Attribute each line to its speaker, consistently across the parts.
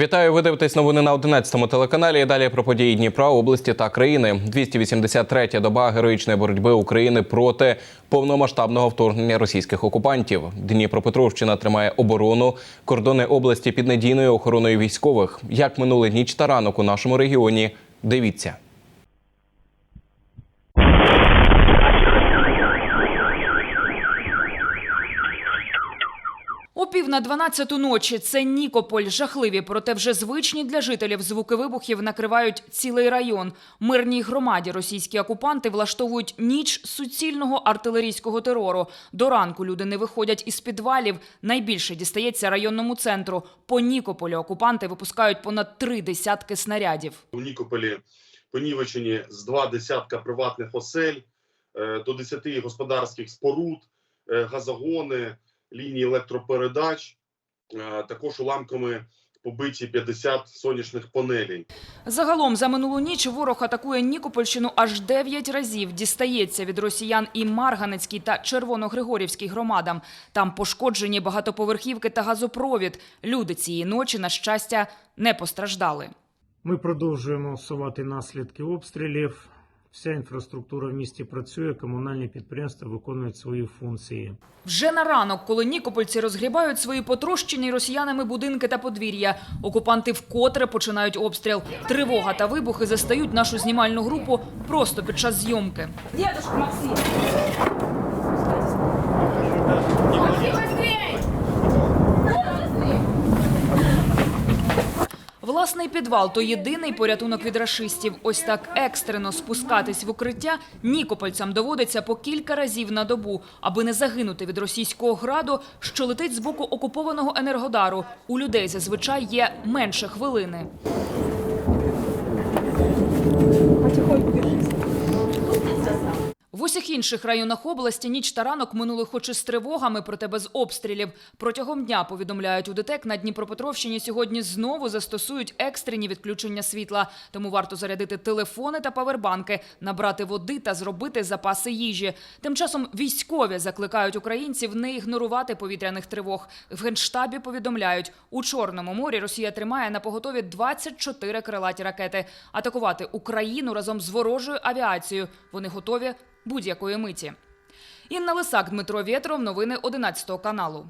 Speaker 1: Вітаю, ви дивитесь новини на 11-му телеканалі. Далі про події Дніпра, області та країни. 283-я доба героїчної боротьби України проти повномасштабного вторгнення російських окупантів. Дніпропетровщина тримає оборону. Кордони області під надійною охороною військових. Як минули ніч та ранок у нашому регіоні? Дивіться.
Speaker 2: О пів на 12 ночі це Нікополь. Жахливі, проте вже звичні для жителів звуки вибухів накривають цілий район. Мирній громаді російські окупанти влаштовують ніч суцільного артилерійського терору. До ранку люди не виходять із підвалів. Найбільше дістається районному центру. По Нікополю окупанти випускають понад три десятки снарядів.
Speaker 3: у Нікополі понівечені з два десятка приватних осель, е, до 10 господарських споруд, е, газогони, лінії електропередач, е, також уламками побиті 50 сонячних панелей.
Speaker 2: Загалом за минулу ніч ворог атакує Нікопольщину аж 9 разів. Дістається від росіян і Марганецькій та Червоногригорівській громадам. Там пошкоджені багатоповерхівки та газопровід. Люди цієї ночі, на щастя, не постраждали.
Speaker 4: Ми продовжуємо усувати наслідки обстрілів. Вся інфраструктура в місті працює, комунальні підприємства виконують свої функції.
Speaker 2: Вже на ранок, коли нікопольці розгрібають свої потрощені росіянами будинки та подвір'я, окупанти вкотре починають обстріл. Тривога та вибухи застають нашу знімальну групу просто під час зйомки.
Speaker 5: Дедушка Максим. Максим,
Speaker 2: Власний підвал то єдиний порятунок від рашистів. Ось так екстрено спускатись в укриття нікопольцям доводиться по кілька разів на добу, аби не загинути від російського граду, що летить з боку окупованого енергодару. У людей зазвичай є менше хвилини.
Speaker 5: Потихоньку держись.
Speaker 2: Інших районах області ніч та ранок минули хоч і з тривогами, проте без обстрілів. Протягом дня, повідомляють у ДТЕК, на Дніпропетровщині сьогодні знову застосують екстрені відключення світла. Тому варто зарядити телефони та павербанки, набрати води та зробити запаси їжі. Тим часом військові закликають українців не ігнорувати повітряних тривог. В Генштабі повідомляють, у Чорному морі Росія тримає на поготові 24 крилаті ракети. Атакувати Україну разом з ворожою авіацією. Вони готові будь-якої миті. Інна Лисак, Дмитро Вєтров. Новини 11 каналу.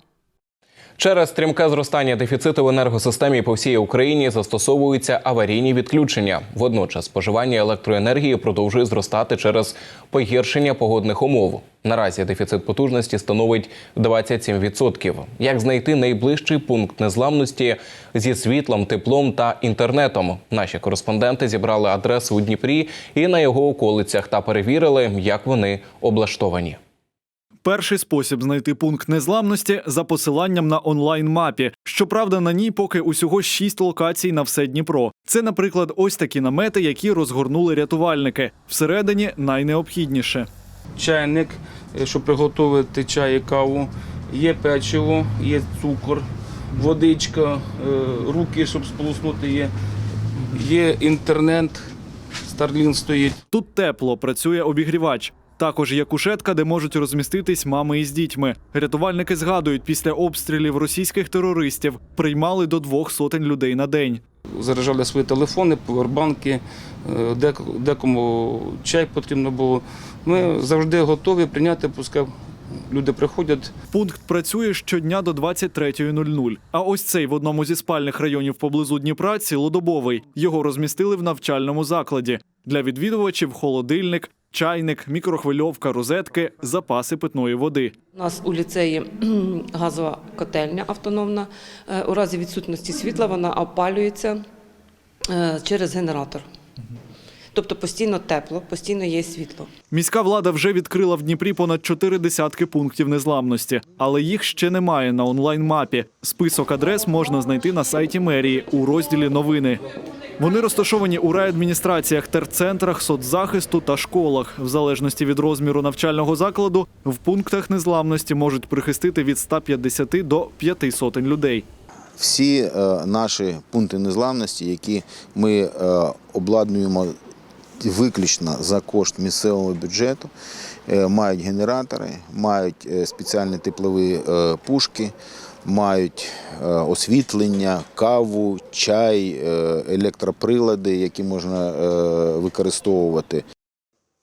Speaker 1: Через стрімке зростання дефіциту в енергосистемі по всій Україні застосовуються аварійні відключення. Водночас споживання електроенергії продовжує зростати через погіршення погодних умов. Наразі дефіцит потужності становить 27%. Як знайти найближчий пункт незламності зі світлом, теплом та інтернетом? Наші кореспонденти зібрали адреси у Дніпрі і на його околицях та перевірили, як вони облаштовані.
Speaker 6: Перший спосіб знайти пункт незламності за посиланням на онлайн-мапі. Щоправда, на ній поки усього шість локацій на все Дніпро. Це, наприклад, ось такі намети, які розгорнули рятувальники. Всередині найнеобхідніше.
Speaker 7: чайник, е, щоб приготувати чай і каву, є печиво, є цукор, водичка, е, руки, щоб сполоснути є, є інтернет, Starlink стоїть.
Speaker 6: Тут тепло, працює обігрівач. Також є кушетка, де можуть розміститись мами із дітьми. Рятувальники згадують, після обстрілів російських терористів приймали до двох сотень людей на день.
Speaker 7: Заряджали свої телефони, повербанки, е, декому чай потрібно було. Ми завжди готові прийняти, пускай люди приходять,
Speaker 6: Пункт працює щодня до 23.00. А ось цей в одному зі спальних районів поблизу Дніпра цілодобовий. Його розмістили в навчальному закладі. Для відвідувачів холодильник, чайник, мікрохвильовка, розетки, запаси питної води.
Speaker 8: У нас у ліцеї газова котельня автономна. Е, У разі відсутності світла вона опалюється е, через генератор. Тобто постійно тепло, постійно є світло.
Speaker 6: Міська влада вже відкрила в Дніпрі понад чотири десятки пунктів незламності, але їх ще немає на онлайн-мапі. Список адрес можна знайти на сайті мерії у розділі Новини. Вони розташовані у райадміністраціях, терцентрах, соцзахисту та школах. В залежності від розміру навчального закладу в пунктах незламності можуть прихистити від 150 до 5 сотень людей.
Speaker 9: всі е, наші пункти незламності, які ми е, обладнуємо виключно за кошт місцевого бюджету, е, мають генератори, мають е, спеціальні теплові е, пушки, мають освітлення, каву, чай, електроприлади, які можна використовувати.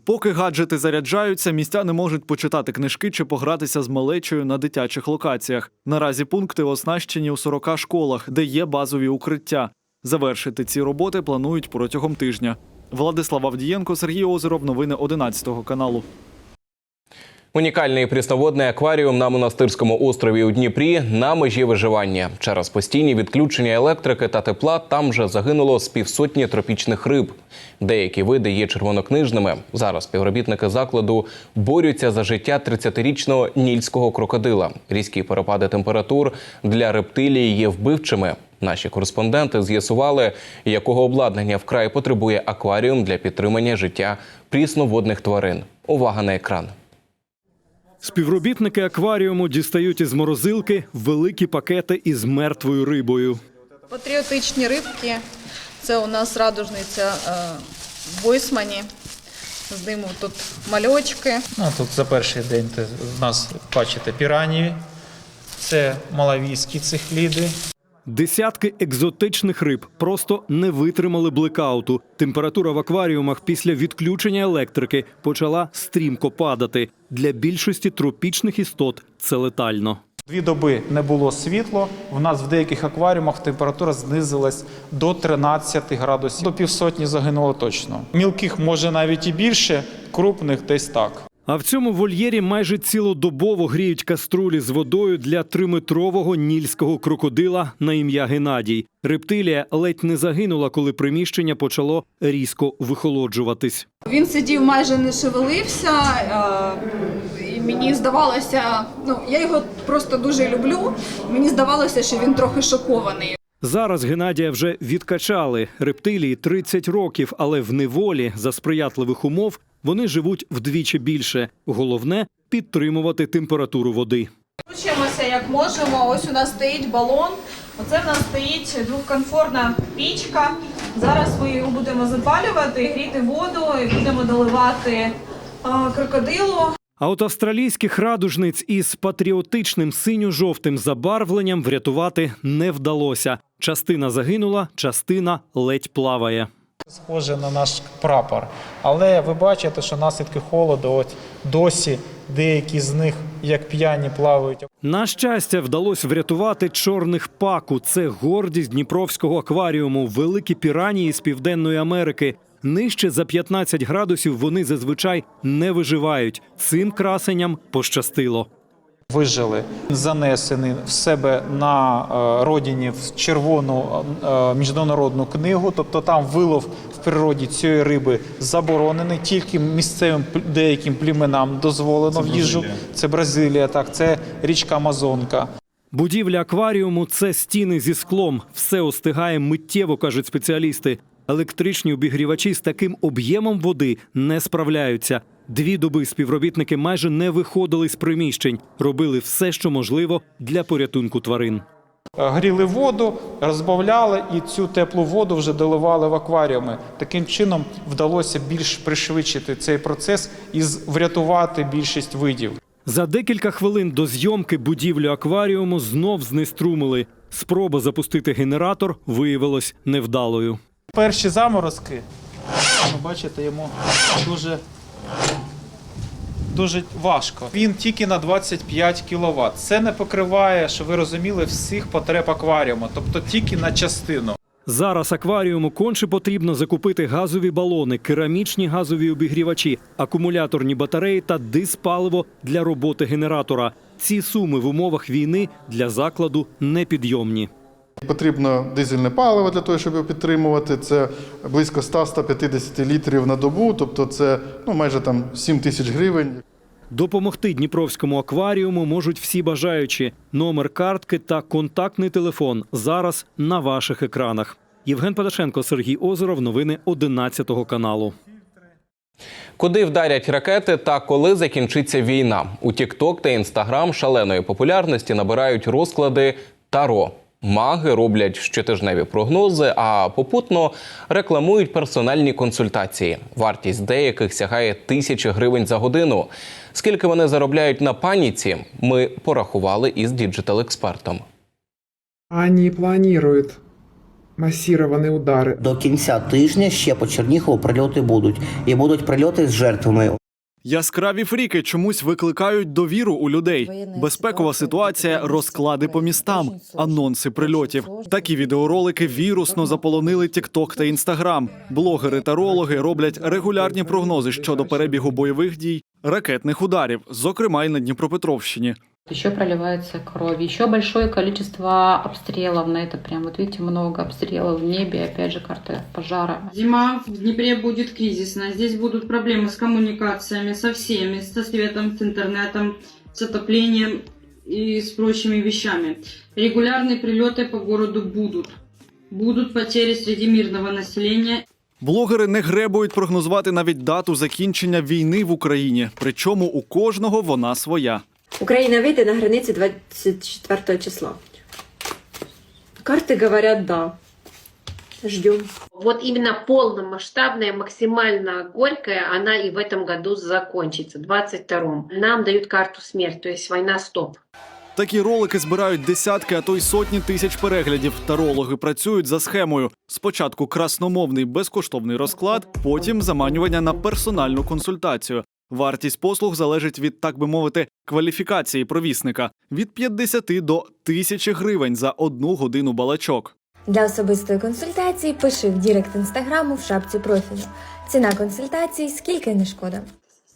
Speaker 6: Поки гаджети заряджаються, містяни можуть почитати книжки чи погратися з малечою на дитячих локаціях. Наразі пункти оснащені у 40 школах, де є базові укриття. Завершити ці роботи планують протягом тижня. Владислав Авдієнко, Сергій Озеров. Новини 11 каналу.
Speaker 1: Унікальний прісноводний акваріум на монастирському острові у Дніпрі на межі виживання. Через постійні відключення електрики та тепла там вже загинуло з півсотні тропічних риб. Деякі види є червонокнижними. Зараз співробітники закладу борються за життя 30-річного нільського крокодила. Різкі перепади температур для рептилії є вбивчими. Наші кореспонденти з'ясували, якого обладнання вкрай потребує акваріум для підтримання життя прісноводних тварин. Увага на екран.
Speaker 10: Співробітники акваріуму дістають із морозилки великі пакети із мертвою рибою.
Speaker 5: Патріотичні рибки. Це у нас радужниця е, Бойсмані. З ними тут мальочки.
Speaker 11: Ну, тут за перший день в нас бачите піранії, це малавійські цихліди.
Speaker 10: Десятки екзотичних риб просто не витримали блекауту. Температура в акваріумах після відключення електрики почала стрімко падати. Для більшості тропічних істот це летально.
Speaker 11: Дві доби не було світло. У нас в деяких акваріумах температура знизилась до 13 градусів. До півсотні загинуло точно. Мілких може навіть і більше, крупних десь так.
Speaker 10: А в цьому вольєрі майже цілодобово гріють каструлі з водою для триметрового нільського крокодила на ім'я Геннадій. Рептилія ледь не загинула, коли приміщення почало різко вихолоджуватись.
Speaker 5: Він сидів майже не шевелився. е, І мені здавалося, ну я його просто дуже люблю. Мені здавалося, що він трохи шокований.
Speaker 10: Зараз Геннадія вже відкачали. Рептилії 30 років, але в неволі за сприятливих умов вони живуть вдвічі більше. Головне підтримувати температуру води.
Speaker 5: Вчимося як можемо. Ось у нас стоїть балон. Оце в нас стоїть двохконфорна пічка. Зараз ми його будемо запалювати, гріти воду і будемо доливати крокодилу.
Speaker 10: А от австралійських радужниць із патріотичним синьо-жовтим забарвленням врятувати не вдалося. Частина загинула, частина ледь плаває.
Speaker 11: Схоже на наш прапор. Але ви бачите, що наслідки холоду от досі деякі з них як п'яні плавають.
Speaker 10: На щастя, вдалося врятувати чорних паку. Це гордість Дніпровського акваріуму, великі піранії з Південної Америки. Нижче за 15 градусів вони зазвичай не виживають. Цим красенням пощастило.
Speaker 11: Вижили, занесений в себе на е, родині в червону е, міжнародну книгу. Тобто там вилов в природі цієї риби заборонений, тільки місцевим пл- деяким племенам дозволено в їжу. Це Бразилія, так це річка Амазонка.
Speaker 10: Будівля акваріуму це стіни зі склом. Все остигає миттєво, кажуть спеціалісти. Електричні обігрівачі з таким об'ємом води не справляються. Дві доби співробітники майже не виходили з приміщень, робили все, що можливо для порятунку тварин.
Speaker 11: Гріли воду, розбавляли і цю теплу воду вже доливали в акваріуми. Таким чином вдалося більш пришвидшити цей процес і врятувати більшість видів.
Speaker 10: За декілька хвилин до зйомки будівлю акваріуму знов знеструмили. Спроба запустити генератор виявилась невдалою.
Speaker 11: Перші заморозки, ви бачите, йому дуже, дуже важко. Він тільки на 25 кВт. Це не покриває, що ви розуміли, всіх потреб акваріуму, тобто тільки на частину.
Speaker 10: Зараз акваріуму конче потрібно закупити газові балони, керамічні газові обігрівачі, акумуляторні батареї та диспаливо для роботи генератора. Ці суми в умовах війни для закладу непідйомні.
Speaker 12: Потрібно дизельне паливо для того, щоб його підтримувати. Це близько 100-150 літрів на добу, тобто це ну, майже там 7 тисяч гривень.
Speaker 10: Допомогти Дніпровському акваріуму можуть всі бажаючі. Номер картки та контактний телефон зараз на ваших екранах. Євген Падашенко, Сергій Озеров. Новини 11 каналу.
Speaker 1: Куди вдарять ракети та коли закінчиться війна? У TikTok та Instagram шаленої популярності набирають розклади Таро. Маги роблять щотижневі прогнози, а попутно рекламують персональні консультації. Вартість деяких сягає тисячі гривень за годину. Скільки вони заробляють на паніці, ми порахували із діджитал-експертом.
Speaker 13: Они планують масіровані удари.
Speaker 14: До кінця тижня ще по Чернігову прильоти будуть. І будуть прильоти з жертвами.
Speaker 6: Яскраві фріки чомусь викликають довіру у людей. Безпекова ситуація, розклади по містам, анонси прильотів. Такі відеоролики вірусно заполонили Тікток та Інстаграм. Блогери та рологи роблять регулярні прогнози щодо перебігу бойових дій, ракетних ударів, зокрема й на Дніпропетровщині.
Speaker 15: Еще проливается кровь, еще большое количество обстрелов на это прям. Вот видите, много обстрелов в небе, опять же карта пожара.
Speaker 16: Зима в Днепре будет кризисная. Здесь будут проблемы с коммуникациями, со всеми, со светом, с интернетом, с отоплением и с прочими вещами. Регулярные прилеты по городу будут. Будут потери среди мирного населения.
Speaker 6: Блогери не гребують прогнозувати навіть дату закінчення війни в Україні. Причому у кожного вона своя.
Speaker 15: Украина выйдет на границе 24 числа. Карты говорят да. Ждем.
Speaker 16: Вот именно полномасштабная, максимально горькая, она и в этом году закончится, 22-м. Нам дают карту смерть, то есть война стоп.
Speaker 6: Такі ролики збирають десятки, а то й сотні тисяч переглядів. Тарологи працюють за схемою: спочатку красномовний безкоштовний розклад, потім заманювання на персональну консультацію. Вартість послуг залежить від, так би мовити, кваліфікації провісника від 50 до 1000 гривень за одну годину балачок.
Speaker 15: Для особистої консультації пиши в Дірект інстаграму в шапці профілю. Ціна консультації скільки не шкода.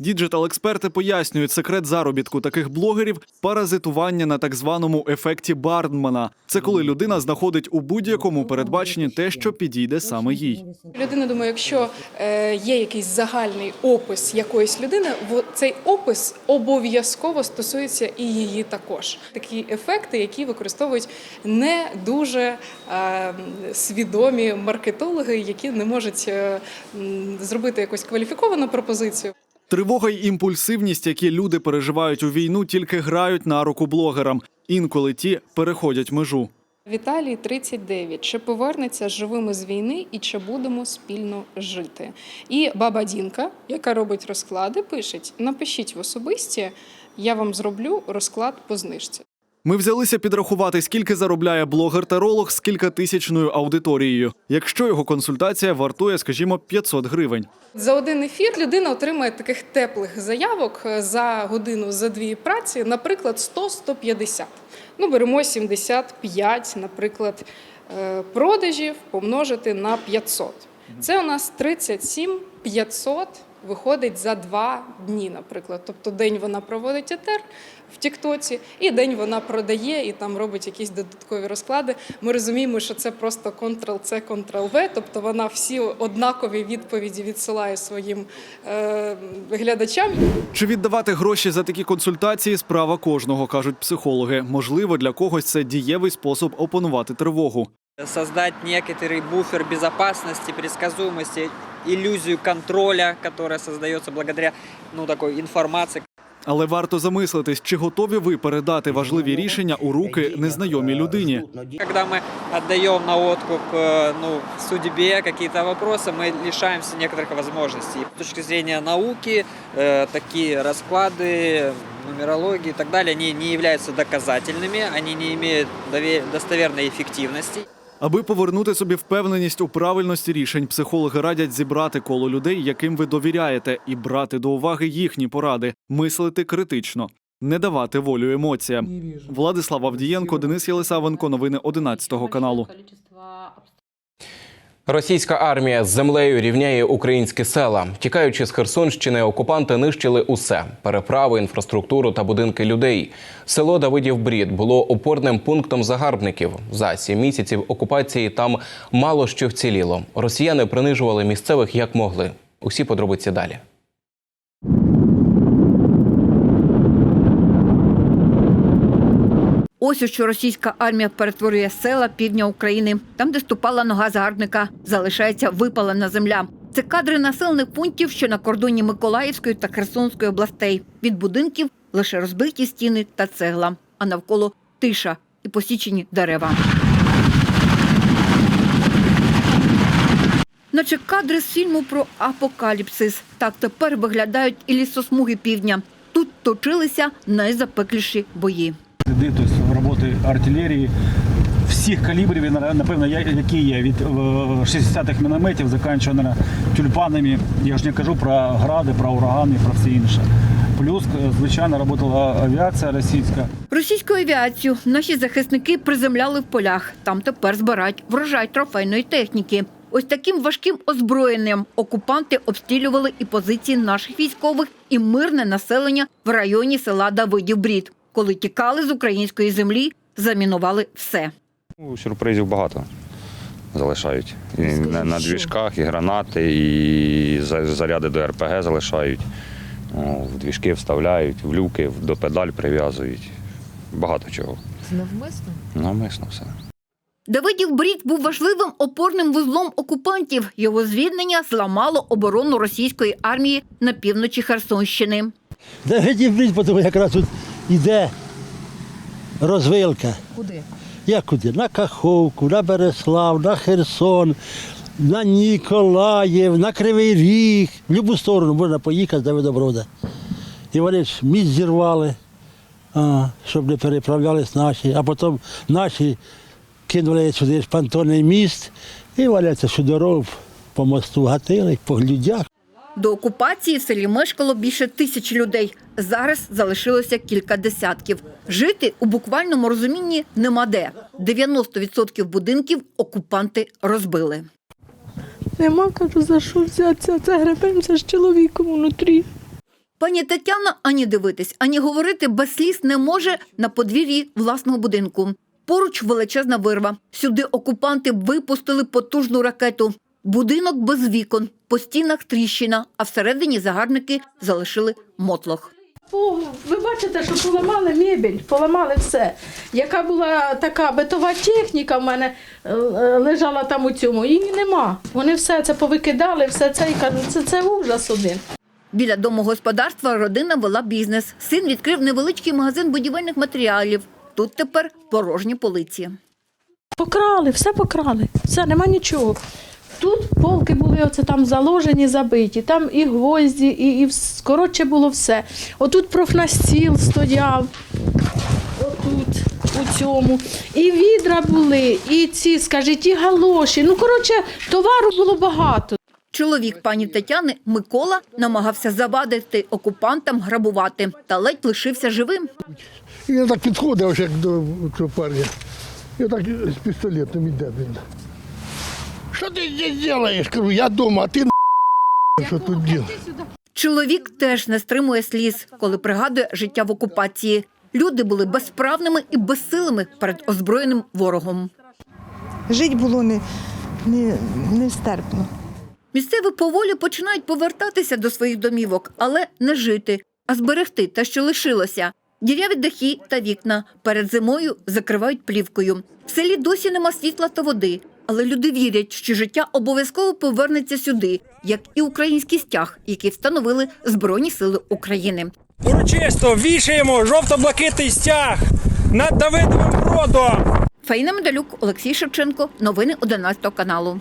Speaker 6: Діджитал-експерти пояснюють секрет заробітку таких блогерів паразитування на так званому ефекті Бардмана. Це коли людина знаходить у будь-якому передбаченні те, що підійде саме їй.
Speaker 16: Людина думає, якщо е, є якийсь загальний опис якоїсь людини, цей опис обов'язково стосується і її також. Такі ефекти, які використовують не дуже е, свідомі маркетологи, які не можуть е, зробити якусь кваліфіковану пропозицію.
Speaker 6: Тривога й імпульсивність, які люди переживають у війну, тільки грають на руку блогерам. Інколи ті переходять межу.
Speaker 16: Віталій 39. Чи повернеться живими з війни і чи будемо спільно жити? І баба Дінка, яка робить розклади, пише: напишіть в особисті, я вам зроблю розклад по знижці.
Speaker 6: Ми взялися підрахувати, скільки заробляє блогер-таролог з кількатисячною аудиторією, якщо його консультація вартує, скажімо, 500 гривень.
Speaker 16: За один ефір людина отримає таких теплих заявок е, за годину за дві праці, наприклад, 100-150. Ну, беремо 75, наприклад, е, продажів помножити на 500. Це у нас 37 500 виходить за два дні, наприклад. Тобто день вона проводить етер в Тіктоці, і день вона продає і там робить якісь додаткові розклади. Ми розуміємо, що це просто Ctrl-C, Ctrl-V, тобто вона всі однакові відповіді відсилає своїм е, глядачам.
Speaker 6: Чи віддавати гроші за такі консультації справа кожного, кажуть психологи. Можливо, для когось це дієвий спосіб опанувати тривогу.
Speaker 14: Создать некоторый буфер безопасности, предсказуемости, иллюзию контроля, которая создается благодаря ну, такой информации.
Speaker 6: Але варто замислитись, чи готові ви передати важливі рішення у руки незнайомій людині.
Speaker 14: Когда мы отдаем на откуп э, ну, судьбе какие-то вопросы, мы лишаемся некоторых возможностей. С точки зрения науки, э, такие расклады, нумерологии и так далее, они не являются доказательными, они не имеют дове- достоверной эффективности.
Speaker 6: Аби повернути собі впевненість у правильності рішень, психологи радять зібрати коло людей, яким ви довіряєте, і брати до уваги їхні поради, мислити критично, не давати волю емоціям. Владислав Авдієнко, Денис Єлисавенко. Новини 11 каналу.
Speaker 1: Російська армія з землею рівняє українські села. Тікаючи з Херсонщини, окупанти нищили усе: переправи, інфраструктуру та будинки людей. Село Давидів Брід було опорним пунктом загарбників. За сім місяців окупації там мало що вціліло. Росіяни принижували місцевих як могли. Усі подробиці далі.
Speaker 15: Ось у що російська армія перетворює села півдня України. Там, де ступала нога загарбника, залишається випалена земля. Це кадри населених пунктів, що на кордоні Миколаївської та Херсонської областей. Від будинків лише розбиті стіни та цегла, а навколо тиша і посічені дерева. Наче кадри з фільму про апокаліпсис. Так тепер виглядають і лісосмуги півдня. Тут точилися найзапекліші бої.
Speaker 17: Сліди тобто, роботи артилерії всіх калібрів, напевно, які є від е, 60-х мінометів, закінчуючи тюльпанами. Я ж не кажу про гради, про урагани, про все інше. Плюс, е, звичайно, працювала авіація російська.
Speaker 15: Російську авіацію наші захисники приземляли в полях. Там тепер збирають врожай трофейної техніки. Ось таким важким озброєнням окупанти обстрілювали і позиції наших військових, і мирне населення в районі села Давидів Брід. Коли тікали з української землі, замінували все.
Speaker 18: Ну, Сюрпризів багато залишають. І на, на двіжках, і гранати, і заряди до РПГ залишають. В двіжки вставляють, в люки, до педаль прив'язують. Багато чого.
Speaker 19: Це навмисно?
Speaker 18: Навмисно все.
Speaker 15: Давидів Брід був важливим опорним вузлом окупантів. Його звільнення зламало оборону російської армії на півночі Херсонщини.
Speaker 20: Давидів Брід, тому якраз тут іде розвилка.
Speaker 19: Куди?
Speaker 20: Як куди? На Каховку, на Береслав, на Херсон, на Ніколаїв, на Кривий Ріг. В будь-яку сторону можна поїхати з Давидоброда. І вони ж міст зірвали, а, щоб не переправлялись наші, а потім наші кинули сюди ж понтонний міст і валяться всю дорогу по мосту гатили, по глюдях.
Speaker 15: До окупації в селі мешкало більше тисячі людей. Зараз залишилося кілька десятків. Жити у буквальному розумінні нема де. 90% будинків окупанти розбили.
Speaker 21: Нема, кажу, за що взятися. Це гребемося з чоловіком внутрі.
Speaker 15: Пані Тетяна ані дивитись, ані говорити без сліз не може на подвір'ї власного будинку. Поруч величезна вирва. Сюди окупанти випустили потужну ракету. Будинок без вікон, по стінах тріщина, а всередині загарбники залишили мотлох.
Speaker 21: О, ви бачите, що поламали мебель, поламали все. Яка була така битова техніка в мене е, е, лежала там у цьому, її нема. Вони все це повикидали, все це і кажуть, це, це ужас один.
Speaker 15: Біля домогосподарства родина вела бізнес. Син відкрив невеличкий магазин будівельних матеріалів. Тут тепер порожні полиці.
Speaker 21: Покрали, все покрали, все, нема нічого. Тут полки були оце там заложені, забиті, там і гвозді, і, і коротше було все. Отут профнастіл стояв, отут, у цьому. І відра були, і ці, скажіть, і галоші. Ну, коротше, товару було багато.
Speaker 15: Чоловік пані Тетяни Микола намагався завадити окупантам грабувати та ледь лишився живим.
Speaker 22: Він так підходив, як до цього парня. І так з пістолетом іде він. Що ти здесь робиш? Кажу, я вдома, а ти на що тут діл?
Speaker 15: Чоловік теж не стримує сліз, коли пригадує життя в окупації. Люди були безправними і безсилими перед озброєним ворогом.
Speaker 23: Жить було не, не, нестерпно.
Speaker 15: Місцеві поволі починають повертатися до своїх домівок, але не жити, а зберегти те, що лишилося. Діряві дахи та вікна перед зимою закривають плівкою. В селі досі нема світла та води, але люди вірять, що життя обов'язково повернеться сюди, як і український стяг, який встановили Збройні сили України.
Speaker 24: Урочисто вішаємо жовто-блакитний стяг над Давидовим бродом.
Speaker 15: Фаїна Медалюк, Олексій Шевченко. Новини 11 каналу.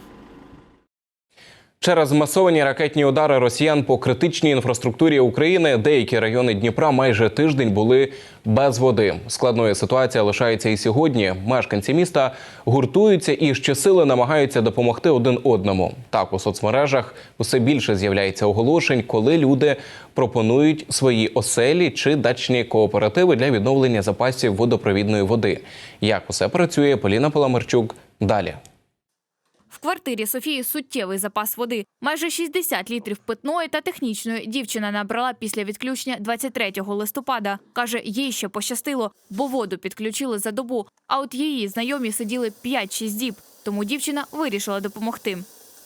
Speaker 1: Через масовані ракетні удари росіян по критичній інфраструктурі України деякі райони Дніпра майже тиждень були без води. Складною ситуація лишається і сьогодні. Мешканці міста гуртуються і щосили намагаються допомогти один одному. Так у соцмережах усе більше з'являється оголошень, коли люди пропонують свої оселі чи дачні кооперативи для відновлення запасів водопровідної води. Як усе працює, Поліна Паламарчук далі.
Speaker 25: Квартирі Софії суттєвий запас води. Майже 60 літрів питної та технічної дівчина набрала після відключення 23 листопада. Каже, їй ще пощастило, бо воду підключили за добу. А от її знайомі сиділи 5-6 діб. Тому дівчина вирішила допомогти.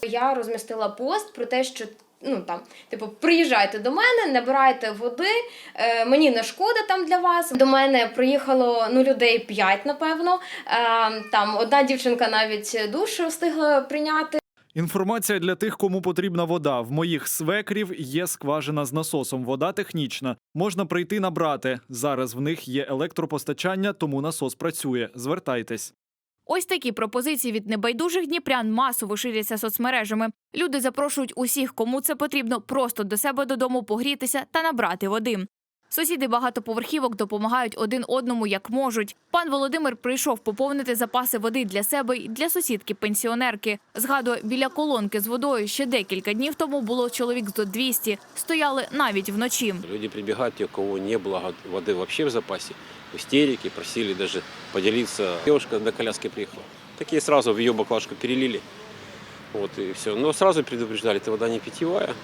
Speaker 26: Я розмістила пост про те, що ну там, типу, приїжджайте до мене, набирайте води, е, мені не шкода там для вас. До мене приїхало ну людей п'ять, напевно. Е, там одна дівчинка навіть душ встигла прийняти.
Speaker 6: Інформація для тих, кому потрібна вода. В моїх свекрів є скважина з насосом. Вода технічна. Можна прийти набрати. Зараз в них є електропостачання, тому насос працює. Звертайтесь.
Speaker 25: Ось такі пропозиції від небайдужих дніпрян масово ширяться соцмережами. Люди запрошують усіх, кому це потрібно, просто до себе додому погрітися та набрати води. Сусіди багатоповерхівок допомагають один одному як можуть. Пан Володимир прийшов поповнити запаси води для себе і для сусідки-пенсіонерки. Згадує, біля колонки з водою ще декілька днів тому було чоловік зо 200. Стояли навіть вночі.
Speaker 27: Люди прибегают, те, у кого не было воды вообще в запасе, в истерике, просили даже поделиться. Девушка на коляске приехала. Такие сразу в ее баклажку перелили. Вот и все. Но сразу предупреждали, эта вода не питьевая.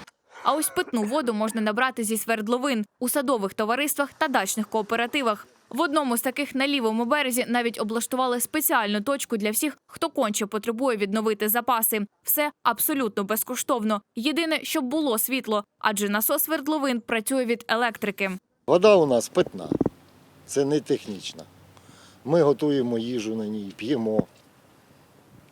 Speaker 25: А ось питну воду можна набрати зі свердловин у садових товариствах та дачних кооперативах. В одному з таких на лівому березі навіть облаштували спеціальну точку для всіх, хто конче потребує відновити запаси. Все абсолютно безкоштовно. Єдине, щоб було світло, адже насос свердловин працює від електрики.
Speaker 28: Вода у нас питна, це не технічна. Ми готуємо їжу на ній, п'ємо.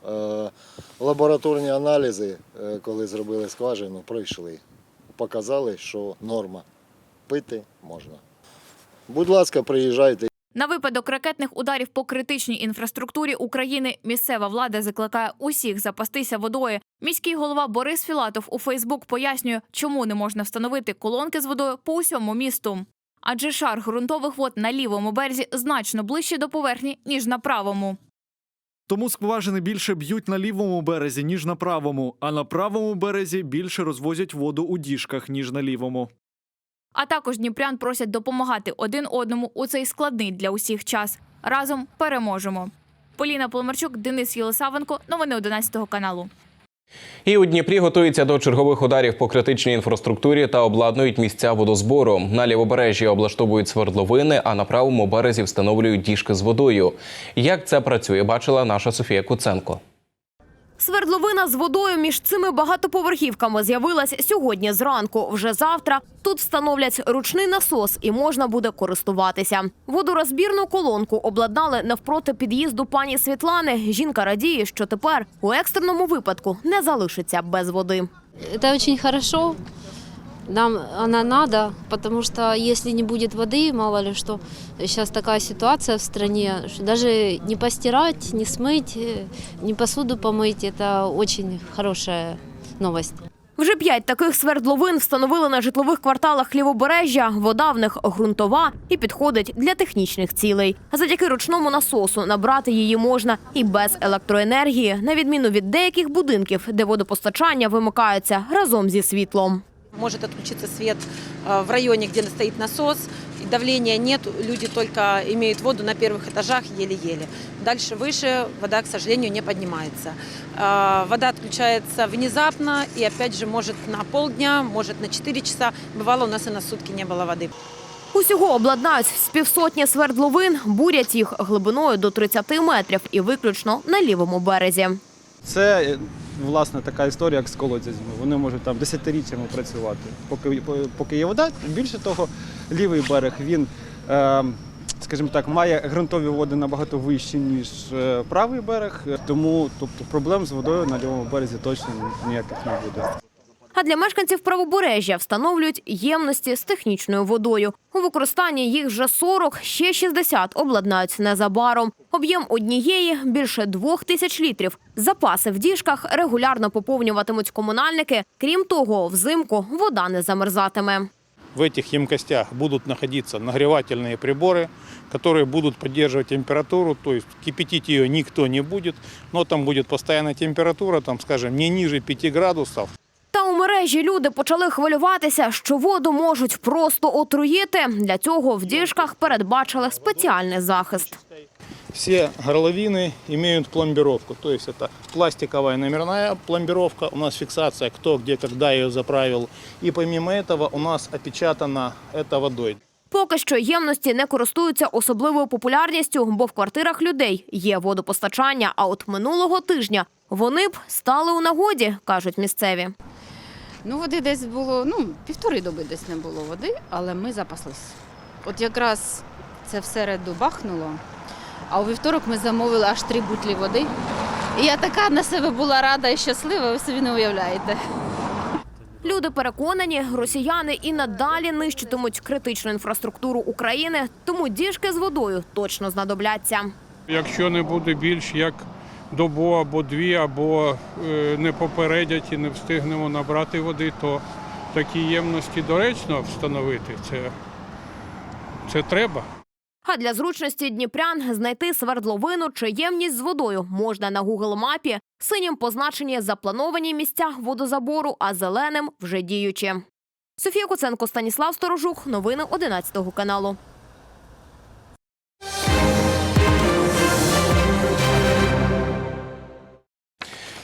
Speaker 28: Е, Лабораторні аналізи, е, коли зробили скважину, пройшли. Показали, що норма. Пити можна. Будь ласка, приїжджайте.
Speaker 25: На випадок ракетних ударів по критичній інфраструктурі України місцева влада закликає усіх запастися водою. Міський голова Борис Філатов у Фейсбук пояснює, чому не можна встановити колонки з водою по усьому місту. Адже шар ґрунтових вод на лівому березі значно ближче до поверхні ніж на правому.
Speaker 6: Тому скважини більше б'ють на лівому березі, ніж на правому, а на правому березі більше розвозять воду у діжках, ніж на лівому.
Speaker 25: А також дніпрян просять допомагати один одному у цей складний для усіх час. Разом переможемо. Поліна Поломарчук, Денис Єлисавенко. Новини 11 каналу.
Speaker 1: І у Дніпрі готуються до чергових ударів по критичній інфраструктурі та обладнують місця водозбору. На лівобережжі облаштовують свердловини, а на правому березі встановлюють діжки з водою. Як це працює, бачила наша Софія Куценко.
Speaker 29: Свердловина з водою між цими багатоповерхівками з'явилась сьогодні зранку. Вже завтра тут встановлять ручний насос і можна буде користуватися. Водорозбірну колонку обладнали навпроти під'їзду пані Світлани. Жінка радіє, що тепер у екстреному випадку не залишиться без води.
Speaker 30: Це очень хорошо. Нам она надо, потому что если не будет воды, мало ли что, сейчас такая ситуация в стране, что даже не постирать, не смыть, э, не посуду помыть, это очень хорошая новость.
Speaker 29: Вже п'ять таких свердловин встановили на житлових кварталах лівобережжя. Вода в них ґрунтова і підходить для технічних цілей. А завдяки ручному насосу набрати її можна і без електроенергії, на відміну від деяких будинків, де водопостачання вимикається разом зі світлом.
Speaker 31: Может отключиться свет э, в районе, где стоит насос, и давления нет, люди только имеют воду на первых этажах еле-еле. Дальше выше вода, к сожалению, не поднимается. Э, Вода отключается внезапно и опять же может на полдня, может на 4 часа. Бывало, у нас и на сутки не было воды.
Speaker 29: Усього обладнають з півсотні свердловин, бурять їх глибиною до 30 метрів і виключно на лівому березі.
Speaker 19: Це е, власне така історія, як з колодязями. Вони можуть там десятиріччями працювати, поки, поки є вода. Більше того, лівий берег він, е, скажімо так, має ґрунтові води набагато вищі, ніж е, правий берег. Тому тобто, проблем з водою на лівому березі точно ніяких не буде.
Speaker 29: А для мешканців правобережжя встановлюють ємності з технічною водою. У використанні їх вже 40, ще 60 обладнають незабаром. Об'єм однієї – більше двох тисяч літрів. Запаси в діжках регулярно поповнюватимуть комунальники. Крім того, взимку вода не замерзатиме.
Speaker 32: В этих емкостях будут находиться нагревательные приборы, которые будут поддерживать температуру, то есть кипятить ее никто не будет, но там будет постоянная температура, там, скажем, не ниже 5 градусов.
Speaker 29: Та у мережі люди почали хвилюватися, що воду можуть просто отруїти. Для цього в діжках передбачили спеціальний захист.
Speaker 32: Все горловины имеют пломбировку, то есть это пластиковая номерная пломбировка, у нас фиксация, кто, где, когда ее заправил. И помимо этого у нас опечатано это водой.
Speaker 29: Поки що ємності не користуються особливою популярністю, бо в квартирах людей є водопостачання. А от минулого тижня вони б стали у нагоді, кажуть місцеві.
Speaker 33: Ну, води десь було, ну, півтори доби десь не було води, але ми запаслись. От якраз це в середу бахнуло, а у вівторок ми замовили аж три бутлі води. І я така на себе була рада і щаслива, ви собі не уявляєте.
Speaker 29: Люди переконані, росіяни і надалі нищитимуть критичну інфраструктуру України, тому діжки з водою точно знадобляться.
Speaker 34: Якщо не буде більш як добу або дві, або е, не попередять і не встигнемо набрати води, то такі ємності доречно встановити. Це, це треба.
Speaker 29: А для зручності дніпрян знайти свердловину чи ємність з водою можна на Google мапі. Синім позначені заплановані місця водозабору, а зеленим вже діючі. Софія Куценко, Станіслав Сторожух. Новини 11 каналу.